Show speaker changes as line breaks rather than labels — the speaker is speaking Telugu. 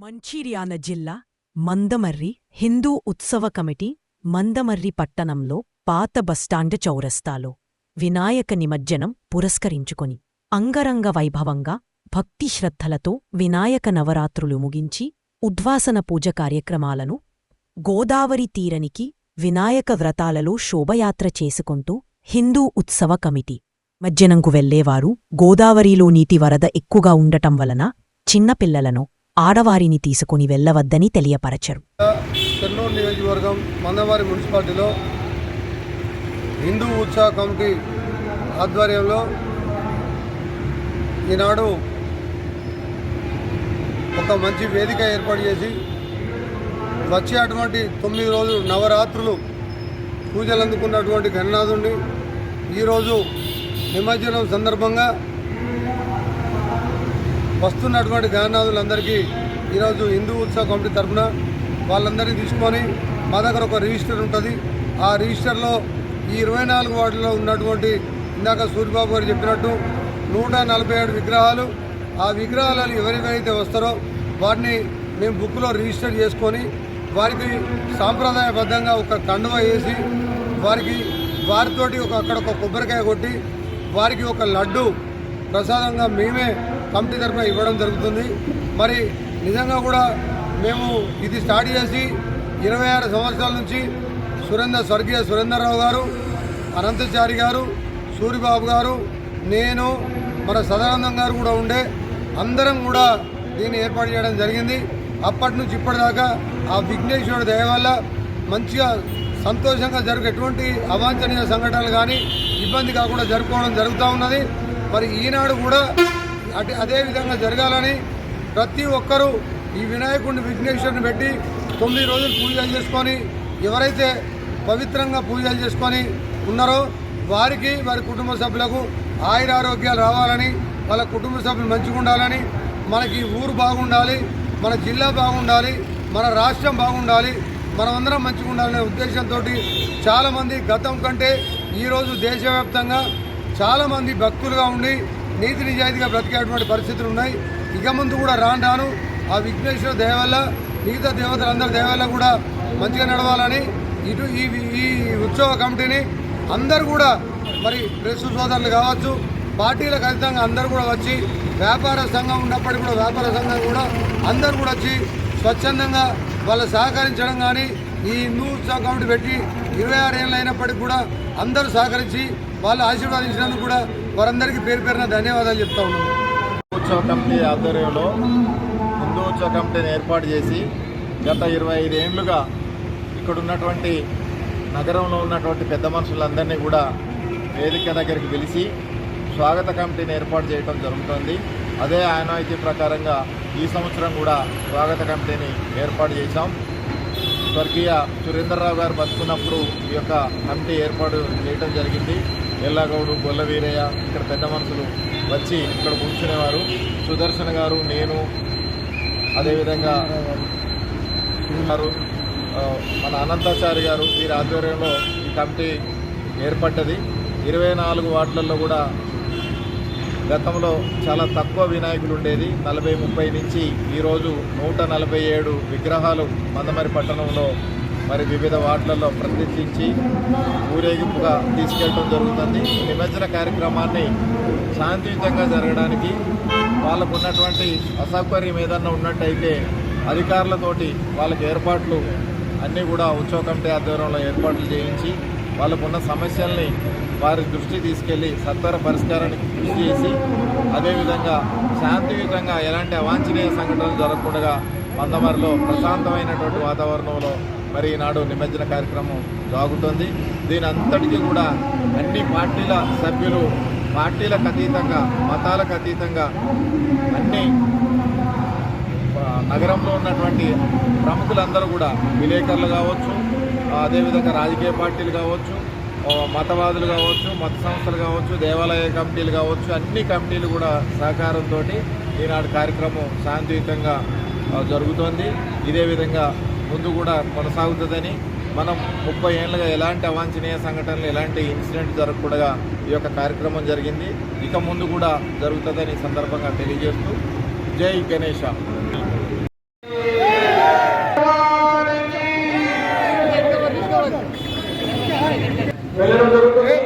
మంచిర్యాల జిల్లా మందమర్రి హిందూ ఉత్సవ కమిటీ మందమర్రి పట్టణంలో పాత బస్టాండ్ చౌరస్తాలో వినాయక నిమజ్జనం పురస్కరించుకొని అంగరంగ వైభవంగా భక్తి శ్రద్ధలతో వినాయక నవరాత్రులు ముగించి ఉద్వాసన పూజ కార్యక్రమాలను గోదావరి తీరనికి వినాయక వ్రతాలలో శోభయాత్ర చేసుకుంటూ హిందూ ఉత్సవ కమిటీ మజ్జనంకు వెళ్ళేవారు గోదావరిలో నీటి వరద ఎక్కువగా ఉండటం వలన చిన్నపిల్లలను ఆడవారిని తీసుకుని వెళ్ళవద్దని తెలియపరచరు.
చెన్నూరు నియోజకవర్గం మందవారి మున్సిపాలిటీలో హిందూ ఉత్సవ కమిటీ ఆధ్వర్యంలో ఈనాడు ఒక మంచి వేదిక ఏర్పాటు చేసి వచ్చే అటువంటి తొమ్మిది రోజులు నవరాత్రులు పూజలు అందుకున్నటువంటి గణనాథుడిని ఈరోజు నిమజ్జనం సందర్భంగా వస్తున్నటువంటి గణనాథులందరికీ ఈరోజు హిందూ ఉత్సవ కమిటీ తరఫున వాళ్ళందరినీ తీసుకొని మా దగ్గర ఒక రిజిస్టర్ ఉంటుంది. ఆ రిజిస్టర్లో ఈ ఇరవై నాలుగు వార్డులో ఉన్నటువంటి ఇందాక సూర్యబాబు గారు చెప్పినట్టు నూట నలభై ఏడు విగ్రహాలు. ఆ విగ్రహాలను ఎవరికైతే వస్తారో వాటిని మేము బుక్లో రిజిస్టర్ చేసుకొని వారికి సాంప్రదాయబద్ధంగా ఒక కండువ వేసి వారికి వారితోటి ఒక అక్కడ ఒక కొబ్బరికాయ కొట్టి వారికి ఒక లడ్డు ప్రసాదంగా మేమే కమిటీ తరఫున ఇవ్వడం జరుగుతుంది. మరి నిజంగా కూడా మేము ఇది స్టార్ట్ చేసి ఇరవై ఆరు సంవత్సరాల నుంచి సురేందర్ స్వర్గీయ సురేందర్రావు గారు అనంతచారి గారు సూరిబాబు గారు నేను మన సదానందం గారు కూడా ఉండే అందరం కూడా దీన్ని ఏర్పాటు చేయడం జరిగింది. అప్పటి నుంచి ఇప్పటిదాకా ఆ విఘ్నేశ్వరుడు దయ వల్ల మంచిగా సంతోషంగా జరుగు ఎటువంటి అవాంఛనీయ సంఘటనలు కానీ ఇబ్బంది కాకుండా జరుపుకోవడం జరుగుతూ ఉన్నది. మరి ఈనాడు కూడా అటు అదే విధంగా జరగాలని ప్రతి ఒక్కరూ ఈ వినాయకుడిని విఘ్నేశ్వరుని పెట్టి తొమ్మిది రోజులు పూజలు చేసుకొని ఎవరైతే పవిత్రంగా పూజలు చేసుకొని ఉన్నారో వారికి వారి కుటుంబ సభ్యులకు ఆయురారోగ్యాలు రావాలని వాళ్ళ కుటుంబ సభ్యులు మంచిగా ఉండాలని మనకి ఊరు బాగుండాలి మన జిల్లా బాగుండాలి మన రాష్ట్రం బాగుండాలి మనమందరం మంచిగా ఉండాలనే ఉద్దేశంతో చాలామంది గతం కంటే ఈరోజు దేశవ్యాప్తంగా చాలామంది భక్తులుగా ఉండి నీతి నిజాయితీగా బ్రతికేటువంటి పరిస్థితులు ఉన్నాయి. ఇక ముందు కూడా రాను రాను ఆ విఘ్నేశ్వర దయ వల్ల మిగతా దేవతలందరి దయ వల్ల కూడా మంచిగా నడవాలని ఇటు ఈ ఈ ఉత్సవ కమిటీని అందరు కూడా మరి ప్రెస్ సోదరులు కావచ్చు పార్టీల ఖచ్చితంగా అందరూ కూడా వచ్చి వ్యాపార సంఘం ఉన్నప్పటికీ కూడా వ్యాపార సంఘం కూడా అందరూ కూడా వచ్చి స్వచ్ఛందంగా వాళ్ళు సహకరించడం కానీ ఈ హిందూ ఉత్సవ కమిటీ పెట్టి ఇరవై ఆరు ఏళ్ళు అయినప్పటికీ కూడా అందరూ సహకరించి వాళ్ళు ఆశీర్వాదించినందుకు కూడా వారందరికీ పేరు పేరున ధన్యవాదాలు చెప్తా ఉన్నాను
ఉత్సవ కమిటీ ఆధ్వర్యంలో హిందూ ఉత్సవ కమిటీని ఏర్పాటు చేసి గత ఇరవై ఐదు ఏళ్ళుగా ఇక్కడ ఉన్నటువంటి నగరంలో ఉన్నటువంటి పెద్ద మనుషులందరినీ కూడా వేదిక దగ్గరికి పిలిచి స్వాగత కమిటీని ఏర్పాటు చేయడం జరుగుతుంది. అదే ఆనవాయితీ ప్రకారంగా ఈ సంవత్సరం కూడా స్వాగత కమిటీని ఏర్పాటు చేశాం. స్వర్గీయ సురేందర్రావు గారు బతుకున్నప్పుడు ఈ యొక్క కమిటీ ఏర్పాటు చేయడం జరిగింది. ఎల్లాగౌడు గొల్ల వీరయ్య ఇక్కడ పెద్ద మనుషులు వచ్చి ఇక్కడ కూర్చునేవారు. సుదర్శన్ గారు నేను అదేవిధంగా గారు మన అనంతాచారి గారు వీరి ఆధ్వర్యంలో ఈ కమిటీ ఏర్పడ్డది. ఇరవై నాలుగు వార్డులలో కూడా గతంలో చాలా తక్కువ వినాయకులు ఉండేది. నలభై ముప్పై నుంచి ఈరోజు నూట నలభై ఏడు విగ్రహాలు మందమరి పట్టణంలో మరి వివిధ వార్డులలో ప్రతిష్ఠించి ఊరేగింపుగా తీసుకెళ్ళడం జరుగుతుంది. నిమజ్జన కార్యక్రమాన్ని శాంతియుతంగా జరగడానికి వాళ్ళకు ఉన్నటువంటి అసౌకర్యం ఏదన్నా ఉన్నట్టయితే అధికారులతోటి వాళ్ళకి ఏర్పాట్లు అన్నీ కూడా ఉత్సవ కమిటీ ఆధ్వర్యంలో ఏర్పాట్లు చేయించి వాళ్ళకున్న సమస్యల్ని వారి దృష్టి తీసుకెళ్ళి సత్వర పరిష్కారానికి కృషి చేసి అదేవిధంగా శాంతియుతంగా ఎలాంటి అవాంఛనీయ సంఘటనలు జరగకుండా పందమరిలో ప్రశాంతమైనటువంటి వాతావరణంలో మరి ఈనాడు నిమజ్జన కార్యక్రమం సాగుతుంది. దీని అంతటికీ కూడా అన్ని పార్టీల సభ్యులు పార్టీలకు అతీతంగా మతాలకు అతీతంగా అన్ని నగరంలో ఉన్నటువంటి ప్రముఖులందరూ కూడా విలేకరులు కావచ్చు అదేవిధంగా రాజకీయ పార్టీలు కావచ్చు మతవాదులు కావచ్చు మత సంస్థలు కావచ్చు దేవాలయ కమిటీలు కావచ్చు అన్ని కమిటీలు కూడా సహకారంతో ఈనాడు కార్యక్రమం శాంతియుతంగా జరుగుతోంది. ఇదే విధంగా ముందు కూడా కొనసాగుతుందని మనం ముప్పై ఏళ్ళుగా ఎలాంటి అవాంఛనీయ సంఘటనలు ఎలాంటి ఇన్సిడెంట్ జరగకుండా ఈ యొక్క కార్యక్రమం జరిగింది. ఇక ముందు కూడా జరుగుతుందని సందర్భంగా తెలియజేస్తూ జై గణేష.
వెళ్ళడం జరుగుతుంది